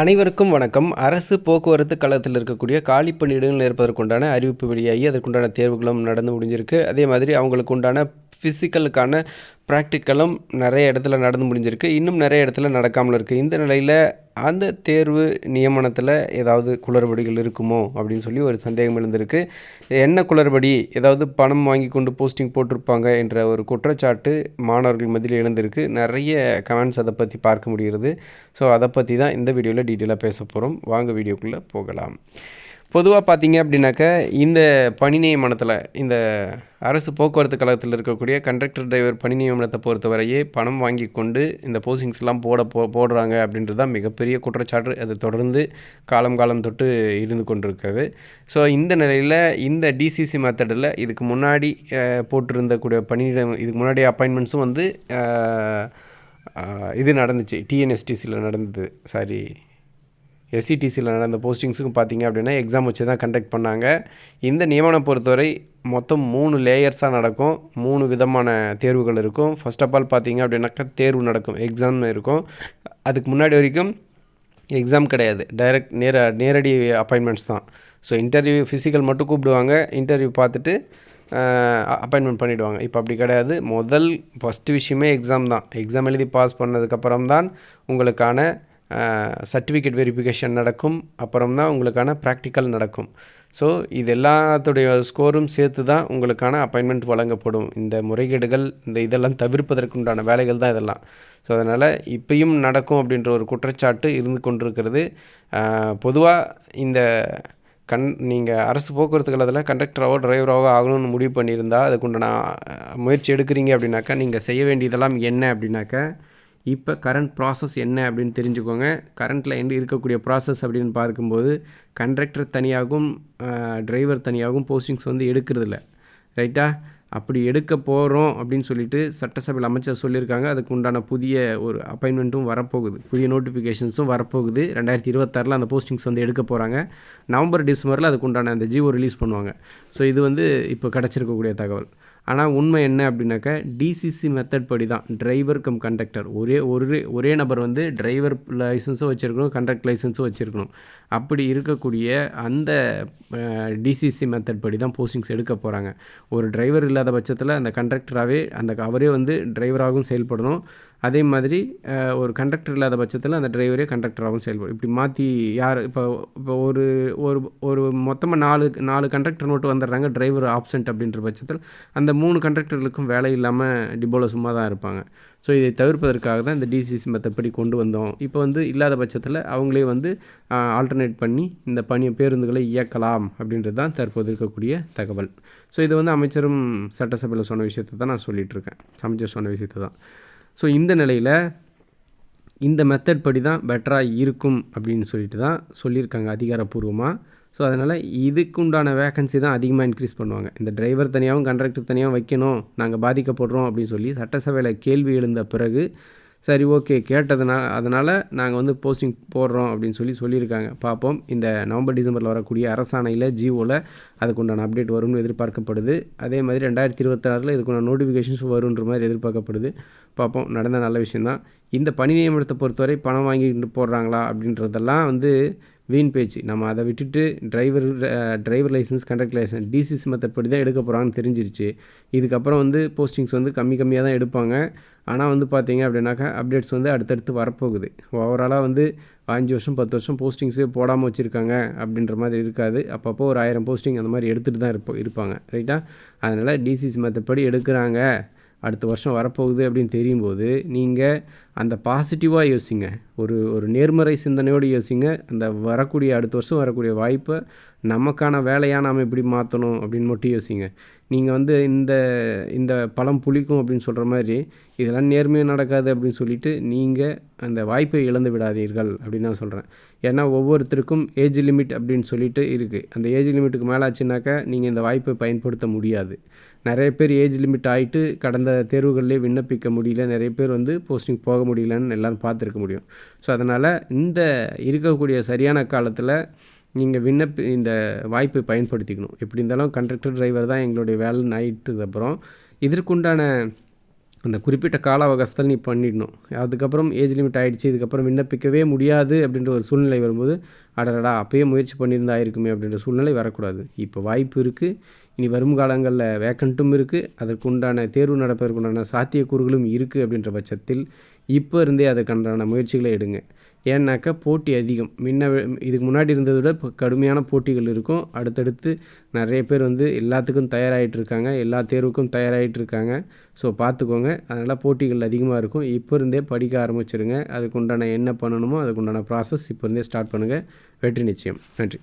அனைவருக்கும் வணக்கம். அரசு போக்குவரத்து கழகத்தில் இருக்கக்கூடிய காலி பணியிடங்கள் ஏற்பதற்குண்டான அறிவிப்பு வெளியாகி அதற்குண்டான தேர்வுகளும் நடந்து முடிஞ்சிருக்கு. அதே மாதிரி அவங்களுக்கு உண்டான ஃபிசிக்கலுக்கான ப்ராக்டிக்கலும் நிறைய இடத்துல நடந்து முடிஞ்சிருக்கு. இன்னும் நிறைய இடத்துல நடக்காமல் இருக்குது இந்த நிலையில் அந்த தேர்வு நியமனத்தில் ஏதாவது குளறுபடிகள் இருக்குமோ அப்படின்னு சொல்லி ஒரு சந்தேகம் எழுந்திருக்கு. என்ன குளறுபடி? ஏதாவது பணம் வாங்கி கொண்டு போஸ்டிங் போட்டிருப்பாங்க என்ற ஒரு குற்றச்சாட்டு மாணவர்கள் மத்தியில் எழுந்திருக்கு. நிறைய கமெண்ட்ஸ் அதை பற்றி பார்க்க முடிகிறது. ஸோ அதை பற்றி தான் இந்த வீடியோவில் டீட்டெயிலாக பேச போகிறோம் வாங்க வீடியோக்குள்ளே போகலாம். பொதுவாக பார்த்தீங்க அப்படின்னாக்க இந்த பணி நியமனத்தில் இந்த அரசு போக்குவரத்து கழகத்தில் இருக்கக்கூடிய கண்டக்டர் டிரைவர் பணி நியமனத்தை பொறுத்தவரையே பணம் வாங்கி கொண்டு இந்த போஸ்டிங்ஸ் எல்லாம் போட போ போடுறாங்க அப்படின்றது தான் மிகப்பெரிய குற்றச்சாட்டு. அது தொடர்ந்து காலம் காலம் தொட்டு இருந்து கொண்டிருக்கிறது. ஸோ இந்த நிலையில் இந்த டிசிசி மெத்தடில் இதுக்கு முன்னாடி போட்டிருந்தக்கூடிய போட்டிருந்த பணியிடம் இதுக்கு முன்னாடி அப்பாயின்மெண்ட்ஸும் வந்து இது நடந்துச்சு. டிஎன்எஸ்டிசியில் நடந்தது. சாரி எஸ்சிடிசியில் நடந்த போஸ்டிங்ஸுக்கும் பார்த்தீங்க அப்படின்னா எக்ஸாம் வச்சு தான் கண்டக்ட் பண்ணாங்க. இந்த நியமனம் பொறுத்தவரை மொத்தம் மூணு லேயர்ஸாக நடக்கும். மூணு விதமான தேர்வுகள் இருக்கும். ஃபர்ஸ்ட் ஆஃப் ஆல் பார்த்தீங்க அப்படின்னாக்கா தேர்வு நடக்கும். எக்ஸாம் இருக்கும். அதுக்கு முன்னாடி வரைக்கும் எக்ஸாம் கிடையாது. டைரக்ட் நேர நேரடி அப்பாயின்மெண்ட்ஸ் தான். ஸோ இன்டர்வியூ ஃபிசிக்கல் மட்டும் கூப்பிடுவாங்க. இன்டர்வியூ பார்த்துட்டு அப்பாயின்மெண்ட் பண்ணிவிடுவாங்க இப்போ அப்படி கிடையாது. முதல் ஃபஸ்ட்டு விஷயமே எக்ஸாம் தான். எக்ஸாம் எழுதி பாஸ் பண்ணதுக்கப்புறம் தான் உங்களுக்கான சர்டிஃபிகேட் வெரிஃபிகேஷன் நடக்கும் அப்புறம் தான் உங்களுக்கான ப்ராக்டிக்கல் நடக்கும். ஸோ இது எல்லாத்துடைய ஸ்கோரும் சேர்த்து தான் உங்களுக்கான அப்பாயின்மெண்ட் வழங்கப்படும். இந்த முறைகேடுகள் இந்த இதெல்லாம் தவிர்ப்பதற்குண்டான வேலைகள் தான் இதெல்லாம். ஸோ அதனால் இப்பயும் நடக்கும் அப்படின்ற ஒரு குற்றச்சாட்டு இருந்து கொண்டிருக்கிறது. பொதுவாக இந்த கண் நீங்கள் அரசு போக்குவரத்துகள் அதில் கண்டக்டராகவோ டிரைவராகவோ ஆகணும்னு முடிவு பண்ணியிருந்தால் அதுக்குண்டான முயற்சி எடுக்கிறீங்க அப்படின்னாக்கா நீங்கள் செய்ய வேண்டியதெல்லாம் என்ன அப்படின்னாக்கா இப்போ கரண்ட் ப்ராசஸ் என்ன அப்படின்னு தெரிஞ்சுக்கோங்க. கரண்ட்டில் எந்த இருக்கக்கூடிய ப்ராசஸ் அப்படின்னு பார்க்கும்போது கண்ட்ரக்டர் தனியாகவும் டிரைவர் தனியாகவும் போஸ்டிங்ஸ் வந்து எடுக்கிறதில்ல. ரைட்டா அப்படி எடுக்க போகிறோம் அப்படின்னு சொல்லிட்டு சட்டசபையில் அமைச்சர் சொல்லியிருக்காங்க. அதுக்கு உண்டான புதிய ஒரு அப்பாயின்மெண்ட்டும் வரப்போகுது. புதிய நோட்டிஃபிகேஷன்ஸும் வரப்போகுது. ரெண்டாயிரத்தி இருபத்தாறில் அந்த போஸ்டிங்ஸ் வந்து எடுக்க போகிறாங்க நவம்பர் டிசம்பரில் அதுக்கு உண்டான அந்த ஜிஓ ரிலீஸ் பண்ணுவாங்க. ஸோ இது வந்து இப்போ கிடச்சிருக்கக்கூடிய தகவல். ஆனால் உண்மை என்ன அப்படின்னாக்கா டிசிசி மெத்தட் படி தான் டிரைவர் கம் கண்டக்டர் ஒரே ஒரு ஒரே நபர் வந்து டிரைவர் லைசன்ஸும் வச்சுருக்கணும் கண்டக்ட் லைசன்ஸும் வச்சுருக்கணும். அப்படி இருக்கக்கூடிய அந்த டிசிசி மெத்தட் படி தான் போஸ்டிங்ஸ் எடுக்க போகிறாங்க ஒரு டிரைவர் இல்லாத பட்சத்தில் அந்த கண்டக்டராகவே அந்த அவரே வந்து டிரைவராகவும் செயல்படணும். அதே மாதிரி ஒரு கண்டக்டர் இல்லாத பட்சத்தில் அந்த டிரைவரே கண்டக்டராகவும் செயல்படும் இப்படி மாற்றி யார் இப்போ இப்போ ஒரு ஒரு ஒரு மொத்தமாக நாலு நாலு கண்டக்டர் நோட்டு வந்துடுறாங்க டிரைவர் ஆப்சென்ட் அப்படின்ற பட்சத்தில் அந்த மூணு கண்டக்டர்களுக்கும் வேலை இல்லாமல் டிபோல சும்மா தான் இருப்பாங்க. ஸோ இதை தவிர்ப்பதற்காக தான் இந்த டிசிசி மெத்தட் கொண்டு வந்தோம். இப்போ வந்து இல்லாத பட்சத்தில் அவங்களே வந்து ஆல்டர்னேட் பண்ணி இந்த பணி பேருந்துகளை இயக்கலாம் அப்படின்றது தான் தற்போது இருக்கக்கூடிய தகவல். ஸோ இது வந்து அமைச்சரும் சட்டசபையில் சொன்ன விஷயத்தை தான் நான் சொல்லிகிட்டு இருக்கேன். அமைச்சர் சொன்ன விஷயத்தை தான். ஸோ இந்த நிலையில் இந்த மெத்தட் படி தான் பெட்டராக இருக்கும் அப்படின்னு சொல்லிட்டு தான் சொல்லியிருக்காங்க அதிகாரப்பூர்வமாக ஸோ அதனால் இதுக்கு உண்டான வேகன்சி தான் அதிகமாக இன்க்ரீஸ் பண்ணுவாங்க. இந்த டிரைவர் தனியாகவும் கண்டக்டர் தனியாகவும் வைக்கணும் நாங்கள் பாதிக்கப்படுறோம் அப்படின்னு சொல்லி சட்டசபையில் கேள்வி எழுந்த பிறகு சரி ஓகே கேட்டதுனால அதனால் நாங்கள் வந்து போஸ்டிங் போடுறோம் அப்படின்னு சொல்லி சொல்லியிருக்காங்க. பார்ப்போம். இந்த நவம்பர் டிசம்பரில் வரக்கூடிய அரசாணையில் ஜியோவில் அதுக்குண்டான அப்டேட் வரும்னு எதிர்பார்க்கப்படுது. அதே மாதிரி ரெண்டாயிரத்தி இருபத்தாறில் இதுக்குண்டான நோட்டிஃபிகேஷன்ஸ் வருன்ற மாதிரி எதிர்பார்க்கப்படுது. பார்ப்போம். நடந்த நல்ல விஷயந்தான் இந்த பணி நியமனத்தை பொறுத்தவரை பணம் வாங்கிட்டு போடுறாங்களா அப்படின்றதெல்லாம் வந்து வீண் பேச்சு. நம்ம அதை விட்டுட்டு driver driver licence conductor licence TCC method படி தான் எடுக்க போகிறாங்கன்னு தெரிஞ்சிருச்சு. இதுக்கப்புறம் வந்து போஸ்டிங்ஸ் வந்து கம்மி கம்மியாக தான் எடுப்பாங்க. ஆனால் வந்து பார்த்தீங்க அப்படின்னாக்கா அப்டேட்ஸ் வந்து அடுத்தடுத்து வரப்போகுது. ஓவராலாக வந்து அஞ்சு வருஷம் பத்து வருஷம் போஸ்டிங்ஸே போடாமல் வச்சுருக்காங்க அப்படின்ற மாதிரி இருக்காது. அப்பப்போ ஒரு ஆயிரம் போஸ்டிங் அந்த மாதிரி எடுத்துகிட்டு தான் இருப்போம் இருப்பாங்க. ரைட்டாக அதனால் டிசிசி மற்றபடி எடுக்கிறாங்க. அடுத்த வருஷம் வரப்போகுது அப்படின்னு தெரியும்போது நீங்கள் அந்த பாசிட்டிவாக யோசிங்க. ஒரு ஒரு நேர்மறை சிந்தனையோடு யோசிங்க. அந்த வரக்கூடிய அடுத்த வருஷம் வரக்கூடிய வாய்ப்பை நமக்கான வேலையாக நாம் எப்படி மாற்றணும் அப்படின்னு மட்டும் யோசிங்க. நீங்கள் வந்து இந்த இந்த பழம் புளிக்கும் அப்படின்னு சொல்கிற மாதிரி இதெல்லாம் நேர்மையாக நடக்காது அப்படின்னு சொல்லிட்டு நீங்கள் அந்த வாய்ப்பை இழந்து விடாதீர்கள் அப்படின்னு நான் சொல்கிறேன் ஏன்னா ஒவ்வொருத்தருக்கும் ஏஜ் லிமிட் அப்படின்னு சொல்லிட்டு இருக்குது அந்த ஏஜ் லிமிட்டுக்கு மேலே ஆச்சுனாக்கா நீங்கள் இந்த வாய்ப்பை பயன்படுத்த முடியாது. நிறைய பேர் ஏஜ் லிமிட் ஆகிட்டு கடந்த தேர்வுகளிலே விண்ணப்பிக்க முடியல. நிறைய பேர் வந்து போஸ்டிங் போக முடியலன்னு எல்லோரும் பார்த்துருக்க முடியும். ஸோ அதனால் இந்த இருக்கக்கூடிய சரியான காலத்தில் நீங்கள் விண்ணப்பி இந்த வாய்ப்பை பயன்படுத்திக்கணும். எப்படி இருந்தாலும் கண்டக்டர் டிரைவர் தான் எங்களுடைய வேலைன்னு ஆயிட்டதுக்கப்புறம் இதற்குண்டான அந்த குறிப்பிட்ட கால அவகாசத்தில் நீ பண்ணிடணும். அதுக்கப்புறம் ஏஜ் லிமிட் ஆகிடுச்சு இதுக்கப்புறம் விண்ணப்பிக்கவே முடியாது அப்படின்ற ஒரு சூழ்நிலை வரும்போது அடடா அப்பயே முயற்சி பண்ணியிருந்தா இருக்குமே அப்படின்ற சூழ்நிலை வரக்கூடாது. இப்போ வாய்ப்பு இருக்குது இனி வரும் காலங்களில் வேக்கண்ட்டும் இருக்குது அதற்கு உண்டான தேர்வு நடப்பதற்குண்டான சாத்தியக்கூறுகளும் இருக்குது அப்படின்ற பட்சத்தில் இப்போ இருந்தே அதற்கான முயற்சிகளை எடுங்க. ஏன்னாக்கா போட்டி அதிகம். முன்ன இதுக்கு முன்னாடி இருந்ததை விட இப்போ கடுமையான போட்டிகள் இருக்கும். அடுத்தடுத்து நிறைய பேர் வந்து எல்லாத்துக்கும் தயாராகிட்டு இருக்காங்க எல்லா தேர்வுக்கும் தயாராகிட்டு இருக்காங்க ஸோ பார்த்துக்கோங்க அதனால் போட்டிகள் அதிகமாக இருக்கும். இப்போ இருந்தே படிக்க ஆரம்பிச்சிருங்க. அதுக்குண்டான என்ன பண்ணணுமோ அதுக்குண்டான ப்ராசஸ் இப்போ இருந்தே ஸ்டார்ட் பண்ணுங்கள் வெற்றி நிச்சயம். நன்றி.